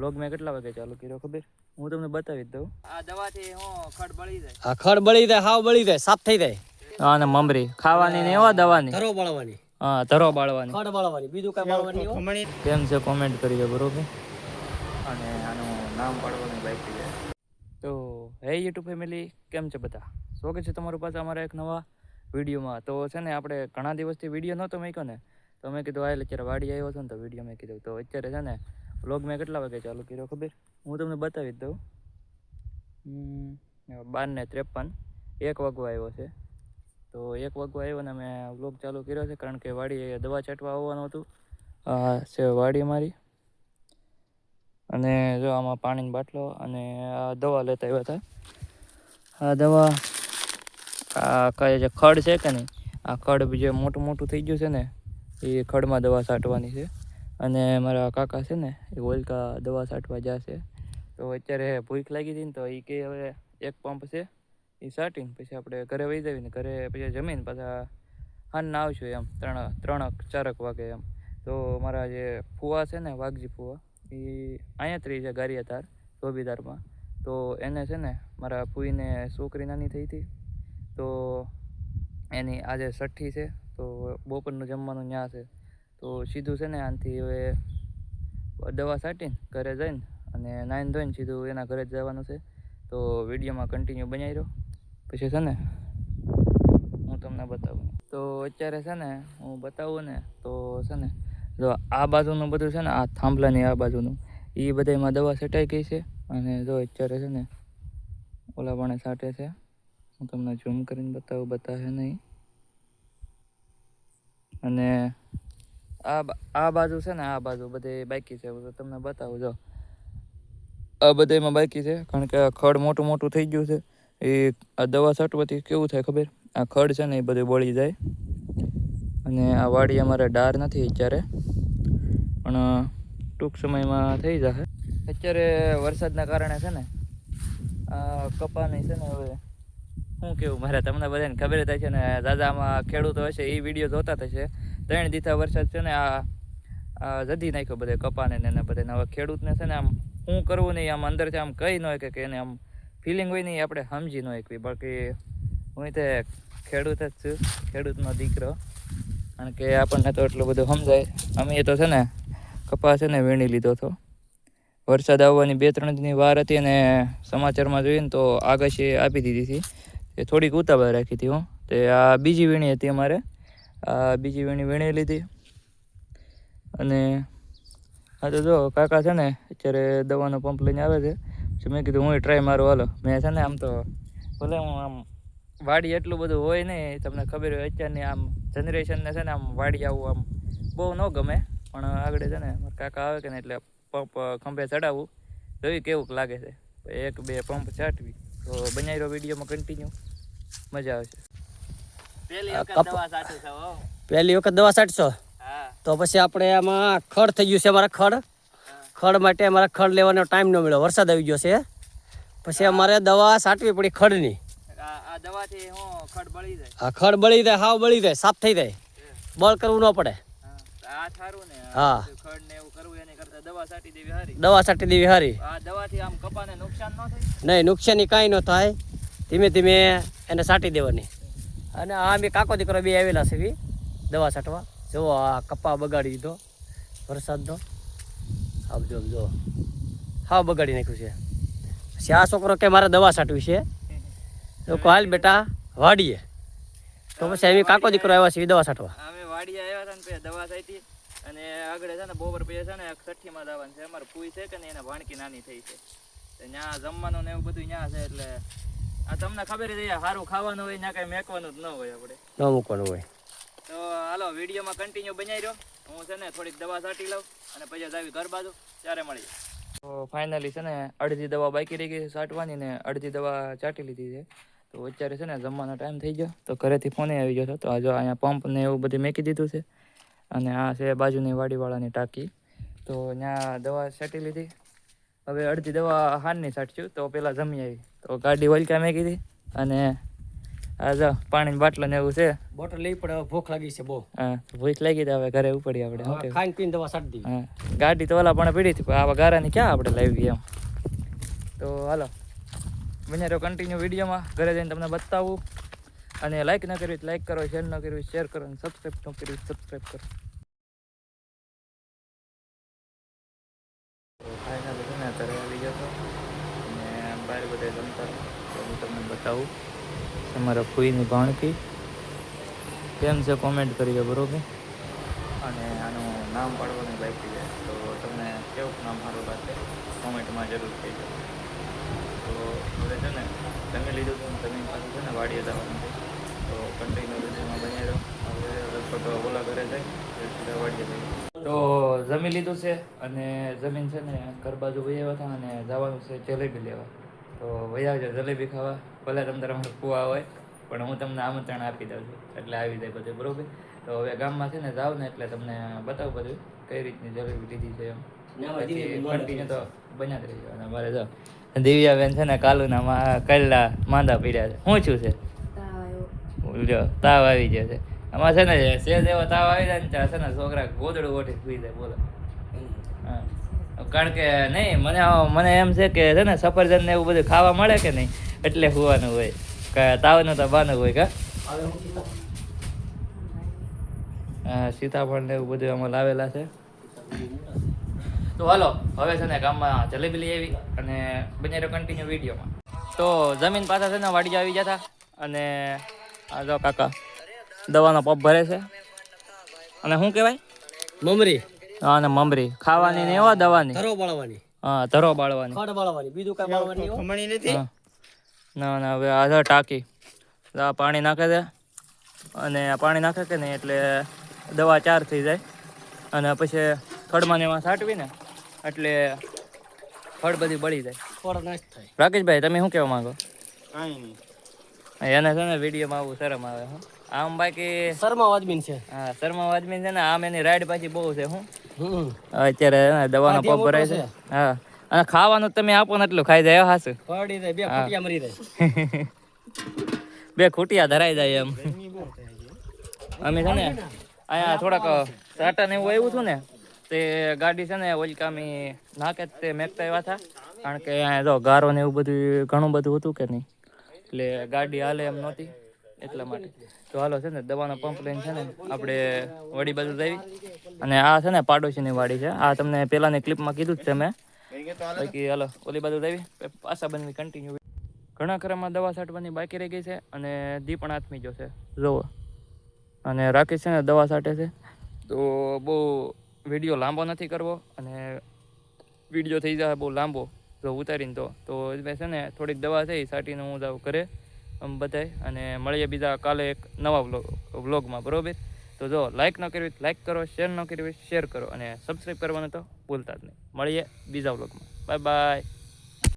Blog મેં કેટલા વાગે ચાલુ કર્યો ખબર? હું તમને બતાવી દઉં. આ દવાથી હું ખડ બળી જાય. આ ખડ બળી જાય હાવ બળી જાય સાફ થઈ જાય. હા ને મમરી. ખાવાની ને એવા દવાની. ધરો બળવાની. હા ધરો બળવાની. ખડ બળવાની બીજું કઈ બળવાની નહીં કેમ છે? કોમેન્ટ કરજો બરોબર? અને આનું નામ પાડવાનું બાઈક છે. તો હે યુટ્યુબ ફેમિલી કેમ છે બધા? સ્વાગત છે તમારું પાસે અમારા એક નવા વિડીયોમાં. તો છે ને આપણે ઘણા દિવસથી વીડિયો નહોતો મૂક્યો ને તો મેં કીધું આ અત્યારે વાડી આવ્યો છે ને તો વીડિયો મેં કીધું. તો અત્યારે છે ને વ્લોગ મેં કેટલા વાગે ચાલુ કર્યો ખબર? હું તમને બતાવી દઉં. બારને ત્રેપન. એક વાગવા આવ્યો છે. તો એક વાગવા આવ્યો ને મેં વ્લોગ ચાલુ કર્યો છે કારણ કે વાડી દવા છાંટવા આવવાનું હતું. આ છે વાડી મારી. અને જો આમાં પાણીની બાટલો અને આ દવા લેતા આવ્યા હતા. આ દવા, આ કઈ જે ખડ છે કે નહીં? આ ખડ જે મોટું મોટું થઈ ગયું છે ને, એ ખડમાં દવા છાંટવાની છે. અને મારા કાકા છે ને, એ ઓલકા દવા છાંટવા જશે. તો અત્યારે ભૂખ લાગી હતી ને તો એ કે હવે એક પંપ છે એ છાંટીને પછી આપણે ઘરે વહી જવી ને ઘરે પછી જમીને પાછા હાનના આવશું એમ, ત્રણ, ત્રણક, ચારક વાગે એમ. તો મારા જે ફુવા છે ને, વાઘજી ફુવા એ અહીંયા ત્રી છે ગારિયાધાર ધોબીદારમાં તો એને છે ને, મારા ફૂઈને છોકરી નાની થઈ હતી. તો એની આજે છઠ્ઠી છે, તો બપોરનું જમવાનું ત્યાં છે. તો સીધું છે ને આનાથી હવે દવા છાંટીને ઘરે જઈને અને નાઈન ધોઈને સીધું એના ઘરે જ જવાનું છે. તો વિડીયોમાં કન્ટિન્યુ બનાવી રહ્યો. પછી છે ને હું તમને બતાવું. તો અત્યારે છે ને હું બતાવું ને તો છે ને જો આ બાજુનું બધું છે ને, આ થાંભલાની આ બાજુનું, એ બધામાં દવા છટાઈ ગઈ છે. અને જો અત્યારે છે ને ઓલા પાણે છાંટે છે. હું તમને ઝૂમ કરીને બતાવું, બતાવે નહીં. અને આ આ બાજુ છે ને, આ બાજુ બધે બાકી છે તમને બતાવું, જો. આ બધામાં બાકી છે, કારણ કે આ ખડ મોટું મોટું થઈ ગયું છે. એ આ દવા છાંટવાથી કેવું થાય ખબર? આ ખડ છે ને એ બધું બળી જાય. અને આ વાડી અમારે ડાર નથી અત્યારે. પણ ટૂંક સમયમાં થઈ જશે અત્યારે વરસાદના કારણે છે ને આ કપાની છે ને હવે શું કેવું મારે તમને બધાને ખબર થાય છે ને, દાદામાં ખેડૂતો હશે, એ વીડિયો જોતા થશે ત્રણ દીથા વરસાદ છે ને, આ જધી નાખ્યો બધે કપાને ને એને બધાને હવે ખેડૂતને છે ને આમ શું કરવું નહીં આમ અંદરથી આમ કહી ન કે એને આમ ફિલિંગ હોય નહીં આપણે સમજી ન શકવી. બાકી હું તે ખેડૂત જ છું, ખેડૂતનો દીકરો. કારણ કે આપણને તો એટલું બધું સમજાય. અમે તો છે ને કપાસ છે ને વીણી લીધો હતો. વરસાદ આવવાની બે ત્રણ દિનની વાર હતી અને સમાચારમાં જોઈએ ને તો આગાશી આપી દીધી હતી. એ થોડીક ઉતાવળ રાખી હતી હું. તે આ બીજી વીણી હતી અમારે. આ બીજી વીણી વીણી લીધી. અને આ તો જો કાકા છે ને અત્યારે દવાનો પંપ લઈને આવે છે. પછી મેં કીધું હું ટ્રાય મારું, હાલો. મેં છે ને આમ તો ભલે હું આમ વાડી એટલું બધું હોય નહીં, તમને ખબર હોય અત્યારની આમ જનરેશનને છે ને આમ વાડી આવું આમ બહુ ન ગમે. પણ આગળ છે ને કાકા આવે કે ને એટલે પંપ ખંભે ચડાવવું જોઈ કેવું લાગે છે. એક બે પંપ છાંટવી તો બનાવી રહ્યો વિડીયોમાં કન્ટિન્યુ મજા આવશે. પહેલી વખત દવા છાંટશો તો પછી આપણે આમાં ખડ થઈ ગયું છે અમારા ખડ. ખડ માટે અમારે ખડ લેવાનો ટાઈમ ન મળ્યો. વરસાદ આવી ગયો છે. પછી અમારે દવા છાંટવી પડી ખડની. હું ખડ બળી જાય. હાવ બળી જાય સાફ થઈ જાય. બળ કરવું ન પડે. હા. દવા છાંટી દેવી હારી. નહીં નુકસાની કાંઈ ન થાય. ધીમે ધીમે એને છાંટી દેવાની. અને આ બે કાકો દીકરો બે આવેલા છે બી દવા છાંટવા. જુઓ આ કપા બગાડી દીધો, વરસાદનો. આમ જો જો હા, બગાડી નાખ્યું છે. પછી આ છોકરો કે મારે દવા છાંટવી છે. તો હાલ બેટા, વાડીએ. તો પછી એમ કાકો દીકરો આવ્યા છે દવા છાંટવા. અમે વાડીએ આવ્યા હતા ને દવા છાંટી અને આગળ છે ને બોબર પછી છે ને છઠ્ઠીમાં દવા છે. અમારે પૂઈ છે કે ને એને ભાણકી નાની થઈ છે. ત્યાં જમવાનું ને એવું બધું ત્યાં છે એટલે આ તમને ખબર જ છે સારું ખાવાનું હોય ત્યાં કઈ મેકવાનું જ ન હોય આપણે. ન મૂકવાનું હોય. તો હાલો વિડીયોમાં કન્ટિન્યુ બનાવી રહ્યો. હું છે ને થોડીક દવા છાંટી લઉં અને પછી આવી ઘર બાજુ. ત્યારે મળી તો ફાઇનલી છે ને અડધી દવા બાકી રહી ગઈ છે છાંટવાની ને અડધી દવા ચાટી લીધી છે. તો અત્યારે છે ને જમવાનો ટાઈમ થઈ ગયો. તો ઘરેથી ફોને આવી ગયો હતો તો આ જો અહીંયા પંપ ને એવું બધું મેકી દીધું છે. અને આ છે બાજુની વાડીવાળાની ટાંકી. તો ત્યાં દવા છાંટી લીધી. હવે અડધી દવા હારની છાંટશું તો પહેલાં જમી આવી. તો ગાડી વલકા મેં કીધી અને આ જો પાણીની બાટલો ને એવું છે. બોટલ લઈ પડે ભૂખ લાગી છે બહુ. હા ભૂખ લાગી તો હવે ઘરે ઉપડી આપણે ખાઈને પીને દવા દેવી હા ગાડી તો ઓલા પણ પીડી હતી આવા ગારાની ક્યાં આપણે લાવી એમ. તો હાલો બને રહ્યો કન્ટિન્યુ વિડીયોમાં. ઘરે જઈને તમને બતાવું. અને લાઈક ન કરવી લાઈક કરો શેર ન કરવી શેર કરો અને સબસ્ક્રાઈબ ન કરવી સબસ્ક્રાઈબ કરો. ફાઇનલી અત્યારે આવી ગયો અને બહાર બધા જમતા. તો હું તમને બતાવું તમારા ફૂઈની ભાણકી. કેમ છે કોમેન્ટ કરીએ બરોબર? અને આનું નામ પાડવાનું બાકી છે તો તમને કેવું નામ સારું લાગશે કોમેન્ટમાં જરૂર કહેજો. તો હવે છે ને તમે લીધું હતું તમે પાછું છે ને વાડીએ જવાનું છે. તો કન્ટિન્યુ વિડીયોમાં બની રહ્યો હવે લગભગ ઓલા ઘરે જાય વાડીએ જઈએ. જમી લીધું છે અને જમીન છે ને ઘર બાજુ વહી આવ્યા હતા અને જવાનું છે જલેબી લેવા. તો વહી આવજો જલેબી ખાવા. ભલે તમને તમારે કુવા હોય પણ હું તમને આમંત્રણ આપી દઉં છું. એટલે આવી જાય બધું બરોબર? તો હવે ગામમાં છે ને જાવ ને એટલે તમને બતાવું બધું કઈ રીતની જલેબી લીધી છે એમ. કન્ટિન્યુ તો બન્યા જ અને મારે જો દિવ્યાબેન છે ને કાલુના માં કલ્લા માંદા પીડ્યા છે. શું છું છે? તાવ આવી ગયો છે. આમાં છે ને સેજ એવો તાવ આવી જાય ને ત્યાં છે ને છોકરા ગોદડું ઓઠી સુઈ જાય બોલો. હા. કારણ કે નહીં મને મને એમ છે કે છે ને સફરજન ને એવું બધું ખાવા મળે કે નહીં? એટલે હોવાનું હોય. કે તાવનું તો બાનું હોય કા? સીતાફળ ને એવું બધું આમાં લાવેલા છે. તો હાલો હવે છે ને ગામમાં જલેબી લઈ આવી અને બંને કન્ટિન્યુ વિડીયોમાં. તો જમીન પાછા છે ને વાડી આવી જતા. અને આ જો કાકા. દવાનો પપ ભરે છે. અને શું કહેવાય? મમરી. હા અને મમરી. ખાવાની ને એવા દવાની. ધરો બાળવાની. હા ધરો બાળવાની. ખડ બાળવાની. બીજું કાંઈ બાળવાની ખમણી નથી? ના ના હવે આ છે ટાંકી. આ પાણી નાખે છે. અને પાણી નાખે કે નહીં એટલે દવા ચાર થઈ જાય. અને પછી ખડમાં ને એમાં સાટવી ને એટલે ખડ બધી બળી જાય. થોડો નાશ થાય. રાકેશભાઈ તમે શું કહેવા માંગો? કાંઈ નહીં. એને છે ને વિડીયોમાં આવું શરમ આવે હું. આમ બાકી શર્મા વાજમીન છે. હા શર્મા વાજમીન છે ને આમ એની રાઈડ પાછી બહુ છે હું. અત્યારે દવાનો પગ ભરાય છે. હા. અને ખાવાનું તમે આપો ને એટલું ખાઈ જાય હાસ. પડી જાય બે ખૂટિયા મરી જાય. બે ખૂટિયા ધરાઈ જાય એમ. અમે છે ને અહીંયા થોડાક સાટા ને એવું આવ્યું હતું ને તે ગાડી છે ને ઓલકામી નાકે તે મેકતા આવ્યા હતા. કારણ કે અહીંયા જો ગારો ને એવું બધું ઘણું બધું હતું કે નહીં. એટલે ગાડી હાલે એમ નહોતી. એટલા માટે. તો હાલો છે ને દવાનો પંપ લઈને છે ને આપણે વડી બાજુ જઈ. અને આ છે ને પાડોશીની વાડી છે. આ તમને પહેલાંની ક્લિપમાં કીધું જ છે મેં. બાકી હાલો ઓલી બાજુ જઈ. પાછા બનવી કન્ટિન્યુ ઘણા ખરામાં દવા છાંટવાની બાકી રહી ગઈ છે અને દી પણ આથમી જશે છે. જુઓ. અને રાકેશ છે ને દવા છાંટે છે. તો બહુ વીડિયો લાંબો નથી કરવો અને વીડિયો થઈ જાય બહુ લાંબો. જો ઉતારીને તો. તો છે ને થોડીક દવા છે એ છાંટીને હું જાઉં ઘરે. આમ બધાય. અને મળીએ બીજા કાલે એક નવા વ્લોગ વ્લોગમાં, બરોબર? તો જો લાઇક ન કરવી લાઇક કરો શેર ન કરવી શેર કરો. અને સબસ્ક્રાઈબ કરવાનું તો ભૂલતા જ નહીં. મળીએ બીજા વ્લોગમાં. Bye bye